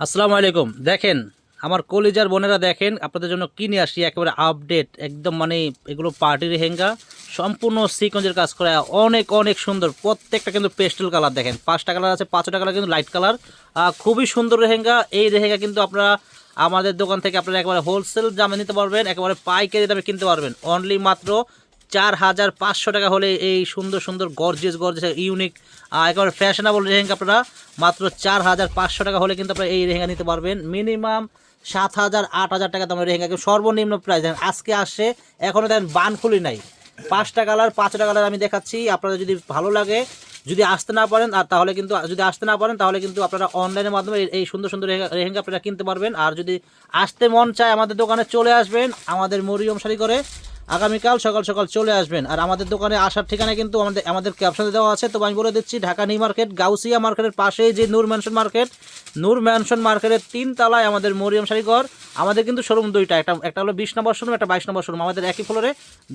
আসসালামু আলাইকুম। দেখেন, আমার কলিজার বোনেরা দেখেন, আপনাদের জন্য কি নিয়ে আসি একেবারে আপডেট একদম মানে এগুলো পার্টির হেঙ্গা সম্পূর্ণ সিকঞ্জের কাজ করা, অনেক অনেক সুন্দর। প্রত্যেকটা কিন্তু পেস্টেল কালার দেখেন। পাঁচটা কালার আছে, পাঁচটা কালার কিন্তু লাইট কালার খুবই সুন্দর লেহেঙ্গা। এই রেহেঙ্গা কিন্তু আপনারা আমাদের দোকান থেকে আপনারা একেবারে হোলসেল দামে নিতে পারবেন, একেবারে পাইকারি দামে কিনতে পারবেন। অনলি মাত্র চার হাজার পাঁচশো টাকা হলে এই সুন্দর সুন্দর গর্জিয়াস গর্জিয়াস ইউনিক একেবারে ফ্যাশনেবল লেহেঙ্গা আপনারা মাত্র চার হাজার পাঁচশো টাকা হলে কিন্তু আপনারা এই লেহেঙ্গা নিতে পারবেন। মিনিমাম সাত হাজার, আট হাজার টাকা তোমার লেহেঙ্গা কিন্তু সর্বনিম্ন প্রাইস দেখেন, আজকে আসছে এখনও দেখেন বান খুলি নাই। পাঁচটা কালার পাঁচটা কালার আমি দেখাচ্ছি, আপনাদের যদি ভালো লাগে, যদি আসতে না পারেন, আর তাহলে কিন্তু, যদি আসতে না পারেন, তাহলে কিন্তু আপনারা অনলাইনের মাধ্যমে এই- সুন্দর সুন্দর লেহেঙ্গা আপনারা কিনতে পারবেন। আর যদি আসতে মন চায়, আমাদের দোকানে চলে আসবেন, আমাদের মরিয়ম শাড়ি করে। আগামীকাল সকাল সকাল চলে আসবেন। আর আমাদের দোকানে আসার ঠিকানা কিন্তু আমাদের আমাদের ক্যাপশনে দেওয়া আছে। তো আমি বলে দিচ্ছি, ঢাকা নিউ মার্কেট, গাউসিয়া মার্কেটের পাশেই যে Noor mansion market, Noor mansion মার্কেটের তিন তলায় আমাদের মরিয়ম শাড়িঘর আমাদের কিন্তু শোরুম দুইটা, একটা একটা হলো বিশ নম্বর শোরুম একটা বাইশ নম্বর শোরুম আমাদের একই ফ্লোরে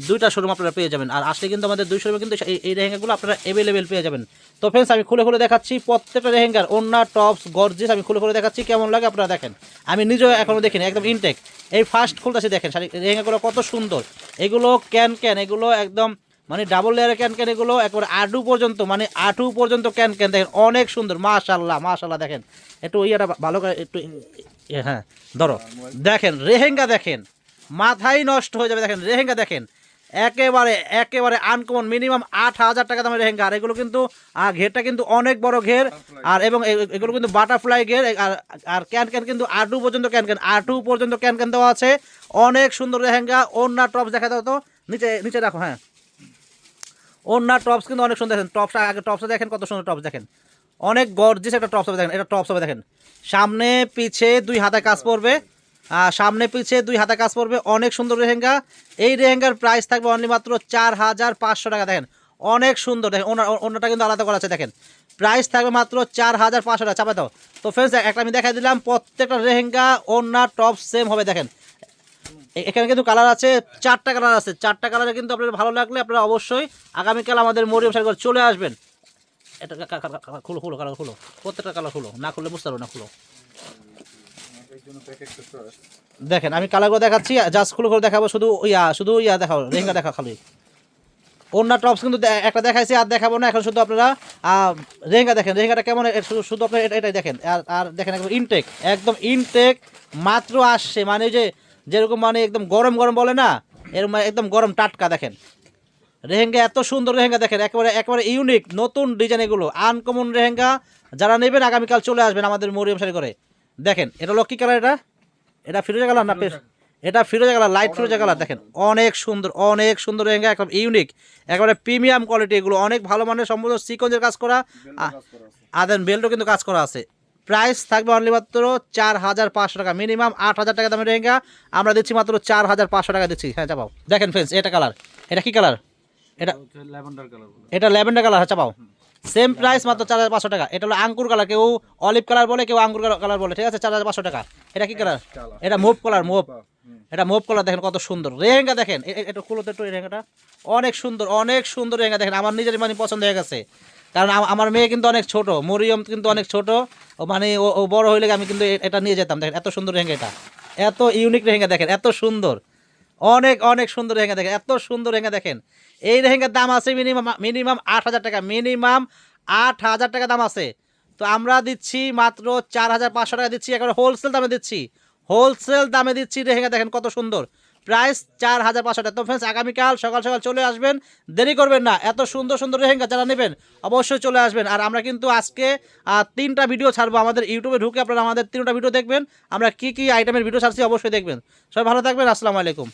দুইটা শোরুম আপনারা পেয়ে যাবেন। আর আসলে কিন্তু আমাদের দুই শোরুমে কিন্তু এই লেহেঙ্গাগুলো আপনারা অ্যাভেলেবেল পেয়ে যাবেন। তো ফ্রেন্ডস আমি খুলে খুলে দেখাচ্ছি প্রত্যেকটা লেহেঙ্গার। ওন্না টপস গর্জিস আমি খুলে খুলে দেখাচ্ছি, কেমন লাগে আপনারা দেখেন। আমি নিজেও এখনও দেখিনি, একদম ইনটেক এই ফার্স্ট খুলতেছি দেখেন, শাড়ি রেহেঙ্গাগুলো কত সুন্দর। এগুলো ক্যান ক্যান, এগুলো একদম মানে ডাবল লেয়ারের ক্যান ক্যান, এগুলো একবার আটু পর্যন্ত মানে আটু পর্যন্ত ক্যান ক্যান দেখেন, অনেক সুন্দর মাশাল্লাহ মাশাল্লাহ দেখেন। একটু ইয়েটা ভালো করে একটু হ্যাঁ ধরো। দেখেন, রেহেঙ্গা দেখেন, মাথাই নষ্ট হয়ে যাবে, দেখেন, রেহেঙ্গা দেখেন। একেবারে একেবারে আনকমন মিনিমাম আট হাজার টাকা দামের লেহেঙ্গা। আর এগুলো কিন্তু আহ, ঘেরটা কিন্তু অনেক বড় ঘের। আর এবং এগুলো কিন্তু বাটারফ্লাই ঘের। আর আর ক্যান ক্যান কিন্তু আটু পর্যন্ত ক্যান ক্যান আটু পর্যন্ত ক্যান ক্যান দেওয়া আছে। অনেক সুন্দর লেহেঙ্গা ওন্না টপস দেখা দাও তো। নিচে নিচে রাখো হ্যাঁ। ওন্না টপস কিন্তু অনেক সুন্দর দেখেন। টপসটা আগে টপসটা দেখেন কত সুন্দর টপস দেখেন। অনেক গর্জিস একটা টপস হবে দেখেন। এটা টপস হবে দেখেন। সামনে পিছে দুই হাতে কাজ পড়বে। আর সামনে পিছে দুই হাতে কাজ পড়বে, অনেক সুন্দর রেহেঙ্গা এই রেহেঙ্গার প্রাইস থাকবে অনলি মাত্র চার হাজার পাঁচশো টাকা। দেখেন, অনেক সুন্দর। দেখেন অন্যটা কিন্তু আলাদা করা আছে, দেখেন। প্রাইস থাকবে মাত্র চার হাজার পাঁচশো টাকা। চাপে দাও। তো ফ্রেন্ডস একটা আমি দেখাই দিলাম, প্রত্যেকটা রেহেঙ্গা ওনার টপ সেম হবে, দেখেন। এখানে কিন্তু কালার আছে, চারটা কালার আছে। চারটা কালারে কিন্তু আপনার ভালো লাগলে আপনারা অবশ্যই আগামীকাল আমাদের মরিয়ম সাইকেল চলে আসবেন। এটা খুলো খুলো কালার খুলো। প্রত্যেকটা কালার খুলো। না খুললে বুঝতে পারব না, খুলো। দেখেন আমি কালারগুলো দেখাচ্ছি খুলে খুলে দেখাবো শুধু ইয়া শুধু ইয়া দেখাবো লেহেঙ্গা দেখা খালি। অন্য টপস কিন্তু একটা দেখাইছি আর দেখাবো না এখন শুধু আপনারা আহ, লেহেঙ্গা দেখেন লেহেঙ্গাটা কেমন শুধু আপনার এটা- এটাই দেখেন। আর আর দেখেন একদম ইনটেক একদম ইনটেক মাত্র আসছে মানে যে যেরকম মানে একদম গরম গরম বলে না এরকম একদম গরম টাটকা দেখেন। রেহেঙ্গা এত সুন্দর রেহেঙ্গা দেখেন একেবারে একেবারে ইউনিক নতুন ডিজাইন এগুলো আনকমন রেহেঙ্গা যারা নেবেন আগামীকাল চলে আসবেন আমাদের মরিয়ম শাড়ি করে দেখেন এটা হলো কি কালার এটা? এটা ফিরোজা কালার না পেশ এটা ফিরোজা কালার লাইট ফিরোজা কালার দেখেন অনেক সুন্দর অনেক সুন্দর রেহেঙ্গা একদম ইউনিক একেবারে প্রিমিয়াম কোয়ালিটি এগুলো অনেক ভালো মানের সম্পূর্ণ সিকঞ্জের কাজ করা আর দেন বেল্টও কিন্তু কাজ করা আছে। প্রাইস থাকবে অনলি মাত্র চার হাজার পাঁচশো টাকা মিনিমাম আট হাজার টাকা দামের রেহেঙ্গা আমরা দিচ্ছি মাত্র চার হাজার পাঁচশো টাকা দিচ্ছি। হ্যাঁ চাপাও। দেখেন ফ্রেন্ডস এটা কালার। এটা কি কালার? এটা এটা ল্যাভেন্ডার কালার হ্যাঁ চাপাও। সেম প্রাইস মাত্র চার হাজার পাঁচশো টাকা। এটা হলো আঙ্কুর কালার কেউ অলিভ কালার বলে কেউ আঙ্কুর কালার বলে। ঠিক আছে? চার হাজার পাঁচশো টাকা। এটা কি কালার এটা মুভ কালার মুভ এটা মুভ কালার দেখেন কত সুন্দর। রেহেঙ্গা দেখেন। এটা খুলো তো একটু রেহেঙ্গাটা। অনেক সুন্দর অনেক সুন্দর রেহেঙ্গা দেখেন। আমার নিজের মানে পছন্দ হয়ে গেছে। কারণ আমার মেয়ে কিন্তু অনেক ছোট। মরিয়ম কিন্তু অনেক ছোট। ও মানে ও ও বড় হইলে আমি কিন্তু এটা নিয়ে যেতাম। দেখেন এত সুন্দর রেহেঙ্গা এটা। এত ইউনিক রেহেঙ্গা দেখেন এত সুন্দর। অনেক অনেক সুন্দর রেহেঙ্গা দেখেন, এত সুন্দর রেহেঙ্গা দেখেন। এই রেহেঙ্গার দাম আছে মিনিমাম মিনিমাম আট হাজার টাকা মিনিমাম আট হাজার টাকা দাম আছে। তো আমরা দিচ্ছি মাত্র চার হাজার পাঁচশো টাকা দিচ্ছি, একেবারে হোলসেল দামে দিচ্ছি। হোলসেল দামে দিচ্ছি রেহেঙ্গা দেখেন কত সুন্দর। প্রাইস চার হাজার পাঁচশো টাকা। তো ফ্রেন্ডস আগামীকাল সকাল সকাল চলে আসবেন, দেরি করবেন না, এত সুন্দর সুন্দর রেহেঙ্গা যারা নেবেন অবশ্যই চলে আসবেন। আর আমরা কিন্তু আজকে তিনটা ভিডিও ছাড়বো আমাদের ইউটিউবে ঢুকে আপনারা আমাদের তিনটা ভিডিও দেখবেন, আমরা কি কি আইটেমের ভিডিও ছাড়ছি অবশ্যই দেখবেন। সবাই ভালো থাকবেন, আসসালামু আলাইকুম।